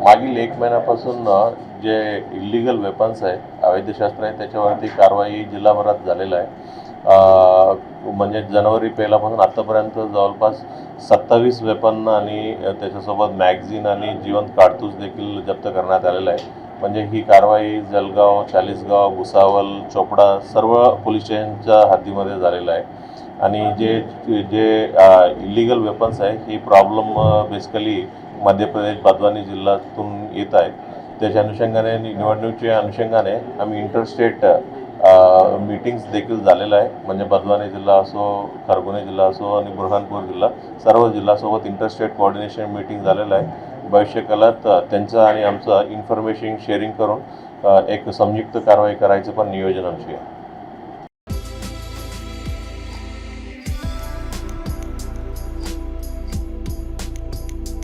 मागील एक महिन्यापासून जे इलिगल वेपन्स आहे अवैध शस्त्र आहे त्याच्यावरती कारवाई जिल्हाभरात झालेलं आहे. म्हणजे जानेवारी पहिल्यापासून आत्तापर्यंत जवळपास सत्तावीस वेपन आणि त्याच्यासोबत मॅगझिन आणि जिवंत काडतूस देखील जप्त करण्यात आलेलं आहे. म्हणजे ही कारवाई जलगाव चाळीसगाव भुसावल चोपडा सर्व पोलीस स्टेशनच्या हद्दीमध्ये झालेलं आहे. आणि जे जे इलिगल वेपन्स आहे ही प्रॉब्लेम बेसिकली मध्य प्रदेश बादवानी जिल्ह्यातून येत आहेत. त्याच्या अनुषंगाने नि- निवडणुकीच्या अनुषंगाने आम्ही इंटरस्टेट मीटिंग्स देखील झालेलं आहे. म्हणजे बदवानी जिल्हा असो खरगोने जिल्हा असो आणि बुरहानपूर जिल्हा सर्व जिल्ह्यासोबत इंटरस्टेट कोऑर्डिनेशन मीटिंग झालेलं आहे. भविष्यकालात त्यांचं आणि आमचं इन्फॉर्मेशन शेअरिंग करून एक संयुक्त कारवाई करायचं पण नियोजन आमची आहे.